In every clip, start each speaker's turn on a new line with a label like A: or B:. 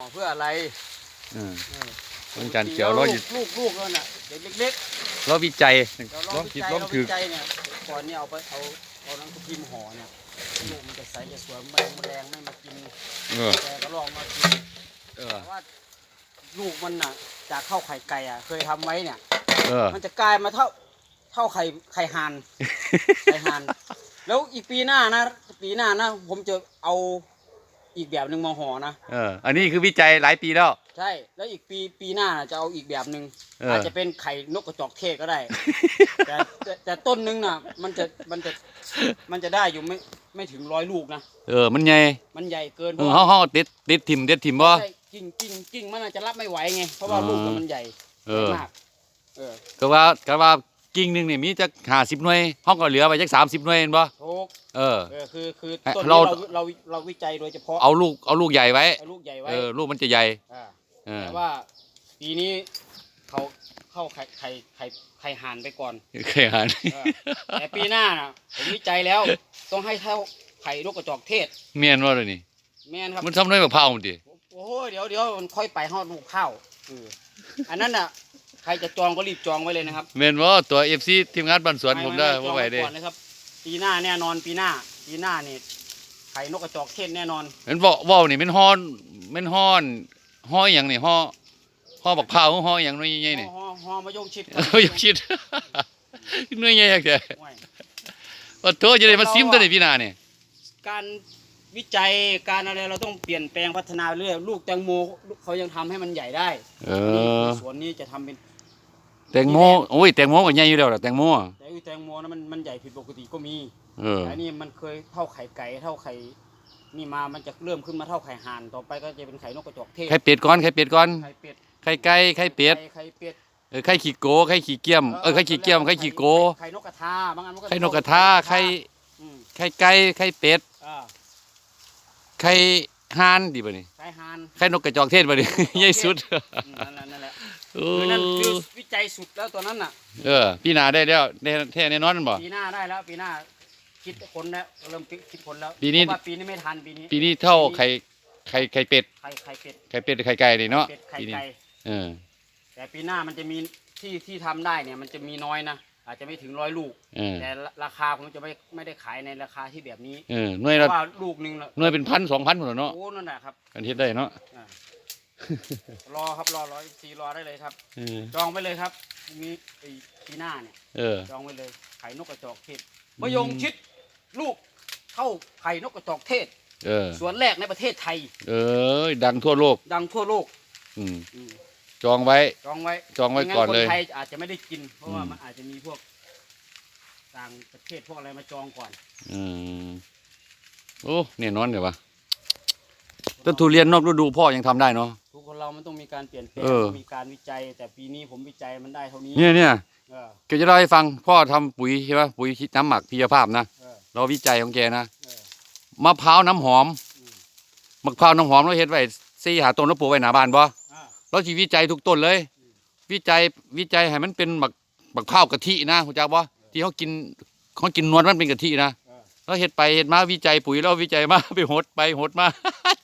A: ห่อเพื่ออะไร
B: อืม
A: เออ
B: ต้องการเขียวเราอยู่
A: ลูกลูกแล้วน่ะเด็กเล็ก
B: เราวิจัย
A: ๆเดี๋ยว
B: ล
A: ล
B: อ
A: องง
B: คิ
A: วิ
B: ด
A: จัย
B: ลอง
A: เรา
B: ถือ
A: วิจัยเนี่ยก่อนเนี่ยเอาไปเอาเอาหนังสือพิมพ์ห่อเนี่ยลูกมันจะใสจะสวยแมลงแมลงไม่มากิน
B: เออ
A: แต่ก็ลองมากิน
B: เออ
A: แต่ว่าลูกมันน่ะจากข้าวไข่ไก่อะเคยทำไว้เนี่ย
B: เออ
A: มันจะกลายมาเท่าเท่าไข่ไข่ห่านไข่ห่าน แล้วอีกปีหน้านะ ปีหน้านะ ผมจะเอา อีกแบบหนึ่งมาห่อนะ
B: เออ อันนี้คือวิจัยหลายปีแล้ว
A: ใช่ แล้วอีกปีปีหน้าน่ะจะเอาอีกแบบหนึ่ง
B: เอออ
A: อาจจะเป็นไข่นกกระจอกเทศก็ได้ แต่แต่แต่ต้นนึงน่ะ มันจะมันจะมันจะได้อยู่ไม่ไม่ถึงร้อยลูกนะ
B: เออ มันใหญ่
A: มันใหญ่เกินเพ
B: เออ
A: ราะ
B: เฮา
A: ว่า
B: เฮาติดติดทิมเด็ดทิมบ่
A: ใช่กิ่งกิ่งกิ่งมันอาจจะรับไม่ไหวไงเพราะว่า
B: อ๋อ
A: ลูกมันใหญ่
B: เออ
A: มากเออ
B: ก็ว่าก็ว่า กิ่งหนึงนี่มีจัก50หน่วยเฮาก็เหลือไว้จัก30หน่วยเห็นบ่
A: ถูก
B: เออ
A: เออคือคือ
B: เอ่อ
A: ต้นนี้
B: เรา
A: เราเราเราวิจัยโดยเฉพาะ
B: เอาลูกเอาลูกใหญ่ไว้
A: เอาลูกใหญ่ไว้
B: เออลูกมันจะใหญ่
A: อ่า
B: เออ
A: แต่ว่าปีนี้เขาเข้าไข่ไข่ไข่ไข่ห่านไปก่อน
B: เคยอ่าน
A: เออ แต่ปีหน้าน่ะผมวิจัยแล้วต้องให้เท่าไข่นกกระจอกเทศ
B: เมียนว่าเลยนี่
A: แม่นครับ
B: มันทำด้วยมะพร้าวมันดิ
A: โอ้โหเดี๋ยวเดี๋ยวมันค่อยไปฮอดลูกข้าวเอออันนั้นน่ะใค รจะจองก็รีบจองไว้เลยนะครับ
B: เมียนว่าตัว FC ทีมงานบ้านสวนผมได้
A: จ
B: บ่
A: อง
B: ไหว
A: ไว้
B: เด้
A: ก่อนนะครับ ปีหน้าแน่นอนปีหน้า ปีหน้านี่ไข่นกกระจอกเทศแน่นอน
B: เห็นบ่เว้านี่มันฮ้อนมันฮ้อนฮ้อหยังนี่ฮ้อฮ้อบักพร้าวฮ้อหยังหน่วยใหญ่ๆนี่
A: ฮอฮอมายงชิด
B: เอออย่าคิดหน่วยใหญ่จังแท้
A: โอ้ย
B: ว่าโตจะได้มาซิมตัวนี้พี่นานี่
A: การวิจัยการอะไรเราต้องเปลี่ยนแปลงพัฒนาเรื่อยลูกแตงโมเขายังทำให้มันใหญ่ได้
B: เอ
A: นี่
B: อ
A: สวนนี้จะทำเป็น
B: แตงโมโอ้ยแตงโมก็ใหญ่อยู่แล้วล่ะแตงโมอะ
A: แต่อีแตงโมนะมันมันใหญ่ผิดปกติก็มี
B: เออ
A: แต่นี่มันเคยเท่าไข่ไก่เท่าไข่นี่มามันจะเริ่มขึ้นมาเท่าไข่ห่านต่อไปก็จะเป็นไข่นกกระจอกเทศ
B: ไข่เป็ดก่อนไข่เป็ดก่อน
A: ไข่เป็ด
B: ไข่ไก่ไข่เป็ด
A: ไข่เป็ด
B: เออไข่ขี้โกไข่ขี้เกียมเออไข่ขี้เกียมไข่ขี้โก
A: ไข่นกกระทาบางอันมันก็
B: ไข่นกกระทาไข่
A: อืม
B: ไข่ไก่ไข่เป็ด
A: อ่า
B: ไข่ห่านดิบ่นี่
A: ไข่ห่าน
B: ไข่นกกระจอกเทศบ่นี่ ใหญ่สุด
A: อืมนั่นแหละนั่นแหละ
B: โอ้
A: คือนั่นคือวิจัยสุดแล้วตัวนั้นน่ะ
B: เออ พี่นาได้แล้วได้แท้แน่นอนบ่
A: ปีหน้าได้แล้วปีหน้าคิดคนแล้วเริ่มคิดคนแล้ว
B: ปีนี้
A: เพราะว่าปีนี้ไม่ทันปีนี้
B: ปีนี้เท่าไข่ไข่ไข่เป็ด
A: ไข่ไข่เป็ด
B: ไข่เป็ดไข่ไก่นี่เนาะ
A: เป็ดไข่
B: ปีนี้
A: ไก่
B: เออ
A: แต่ปีหน้ามันจะมีที่ที่ทำได้เนี่ยมันจะมีน้อยนะอาจจะไม่ถึงร้อยลูก
B: เออ
A: แต่ราคาผมจะไม่ไม่ได้ขายในราคาที่แบบนี้
B: เออหน่วย
A: เพ
B: ละ
A: ราะว่าลูกหนึ่งน่ะ
B: หน่วยเป็นพันสองพันหมดแล้วเนาะ
A: โอ้นั่นแหละครับ
B: กันเฮ็ดได้เนาะ
A: อ่า รอครับรอร้อยสี่รอได้เลยครับ
B: เออ
A: จองไว้เลยครับมีไอ้ปีหน้าเนี่ย
B: เออ
A: จองไว้เลยไข่นกกระจอกเทศมะยงชิดลูกเข้าไข่นกกระจอกเทศ
B: เออ
A: สวนแรกในประเทศไทย
B: เออดังทั่วโลก
A: ดังทั่วโลก
B: อืม
A: อืม
B: จองไว้
A: จองไว้
B: จองไว้ก่อนเลย
A: ไม่งั้คไทยอาจจะไม่ได้กิน เพราะว่า
B: อืม
A: มันอาจจะมีพวกต่างประเทศพวกอะไรมาจองก่อน
B: อืมโอ้เนี่ยนอนเดี๋ยววะต้นทุเรียนนอกฤดูพ่อยังทำได้เนาะ
A: ทุกคน เรามันต้องมีการเปลี่ยนแปลง
B: เออ
A: มีการวิจัย แต่ปีนี้ผมวิจัยมันได้เท่านี้
B: เนี่ยเนี่ย
A: เออ
B: แกจะเล่าให้ฟังพ่อทำปุ๋ยใช่ปะปุ๋ยน้ำหมักพีภาพนะ
A: เออ
B: เราวิจัยของแกนะ
A: เออ
B: มะพร้าวน้ำหอม
A: อืม
B: มะพร้าวน้ำหอมเราเฮ็ดไว้ซี่หาต้นแล้วปลูกไว้หน้าบ้านบ่
A: อ่า
B: เราสิวิจัยทุกต้นเลยวิจัยวิจัยให้มันเป็นบักบักพร้าวกะทินะเข้าใจบ่ที่เขากินเขากินนวลมันเป็นกะทินะ
A: เออ
B: เราเฮ็ดไปเฮ็ดมาวิจัยปุ๋ยเราวิจัยมา ไปหดไปหดมา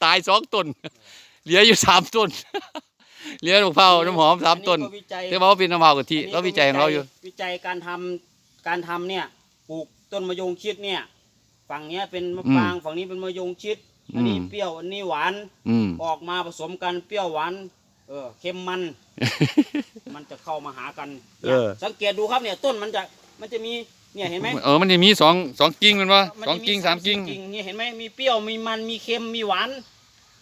B: ตายสองต้น เหลืออยู่สามต้น เหลือมะพร้าวน้ำหอมสามต้น
A: อัก็วิจัย
B: แต่ว่าเป็นมะพร้าวกะทิ
A: อันนี้
B: เราวิจัยของเราอยู่
A: วิจัยการทำการทำเนี่ยปลูกต้นมะยงชิดเนี่ย ฝั่งเนี้ยเป็นมะปรางฝั่งนี้เป็นมะยงชิด อันนี้
B: อืม
A: เปรี้ยวอันนี้หวาน
B: อืม
A: ออกมาผสมกันเปรี้ยวหวานเออเค็มมัน มันจะเข้ามาหากัน
B: เออ
A: สังเกตดูครับเนี่ยต้นมันจะมันจะมีเนี่ยเห็นไหม
B: เออมันจะมีสองสองกิ่งแมันวะ
A: มัน
B: สอง
A: จะ
B: กิ่งสามกิ่ง
A: เนี่ยเห็นไหมมีเปรี้ยวมีมันมีเค็มมีหวาน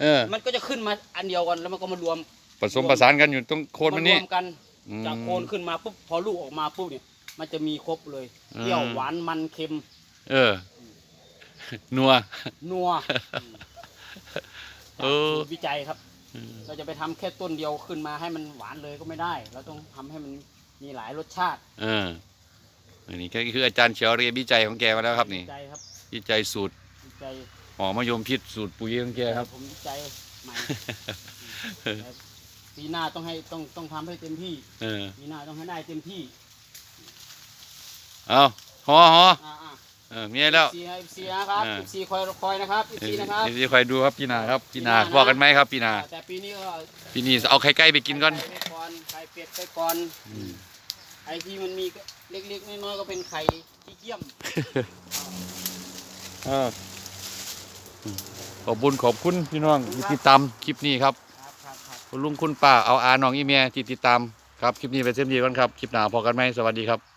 B: เออ
A: มันก็จะขึ้นมาอันเดียวกันแล้วมันก็มารวม
B: ผสมผสานกันอยู่ตรงโคนมันนี่
A: รวมกัน
B: อืม
A: จากโคนขึ้นมาปุ๊บพอลูกออกมาปุ๊บเนี่ยมันจะมีครบเลยเปรี้ยว
B: อืม
A: หวานมันเค็ม
B: เออ นัว
A: นัว
B: เออ
A: วิจัยครับเราจะไปทำแค่ต้นเดียวขึ้นมาให้มันหวานเลยก็ไม่ได้ เราต้องทำให้มันมีหลายรสชาติ
B: เอออันนี้ก็คืออาจารย์เฉียวเรียนวิจัยของแกมาแล้วครับนี่
A: วิจัยครับ
B: วิจัยสูตร
A: วิจัย
B: หอมะยมพิษสูตรปุ๋ยของแกครับ
A: ผมวิจัยใหม่แต่ปีหน้าต้องให้ต้องต้องทำให้เต็มที่
B: เออ
A: ปีหน้าต้องให้ได้เต็มที่
B: เอาหอหอ
A: อ่าอ่า
B: เเออมีให้แล้ว
A: เอฟซีเอฟซีนะครับ
B: อ่า
A: เอฟซีคอยคอยนะครับเอฟซีนะครับ
B: เดี๋ยวคอยดูครับปีหน้าครับปีหน้า
A: ปีหน้านะ
B: บอกกันไหมครับปีหน้า
A: แต่ปีนี้ก็
B: ปีนี้เอาไข่ไก่ไปกินก่อน
A: ไข่ไปก่อนไข่เป็ดไปก่อน
B: อืม
A: ไอ้ที่มันมีก็เล็กๆน้อยๆก็เป็นไข่ขี้เกียม
B: เออ ขอบคุญขอบคุณพี่น้องที่ติดตามคลิปนี้ครับ
A: ครับครับครับ
B: คุณลุงคุณป้าเอาอาน้องอีเมียที่ติดตามครับคลิปนี้ไปเส้นดีก่อนครับคลิปหน้าพอกันไหมสวัสดีครับ